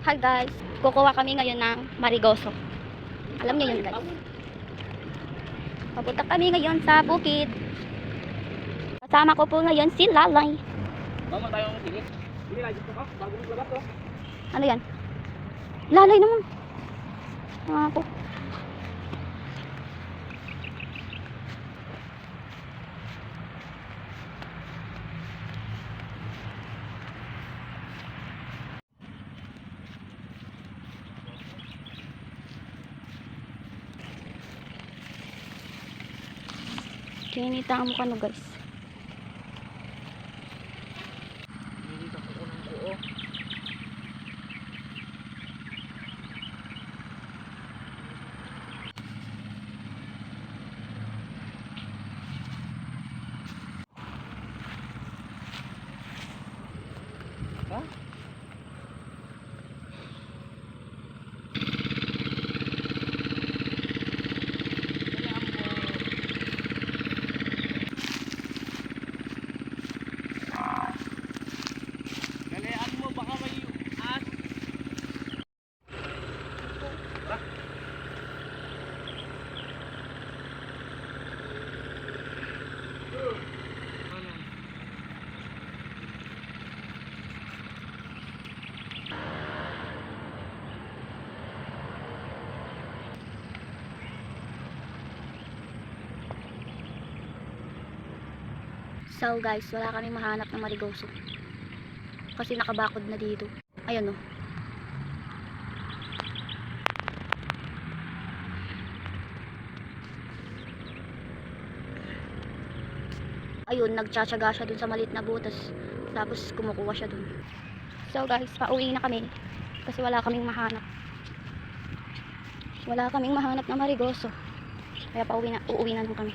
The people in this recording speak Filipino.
Hi guys, kukuha kami ngayon ng marigoso. Alam niyo yun guys. Papunta kami ngayon sa bukid. Kasama ko po ngayon si Lalay. Mama tayo ng tingin. Hindi na dito ka bago maglabas to. Ano yan? Lalay naman. Ah, Kinita ang mukha no guys. So guys, wala kami mahanap ng marigoso. Kasi nakabakod na dito. Ayun oh. Ayun, nagtsatsaga siya dun sa malit na butas. Tapos kumukuha siya dun. So guys, pauwi na kami. Kasi wala kaming mahanap. Wala kaming mahanap na marigoso. Kaya pauwi na, uuwi na lang kami.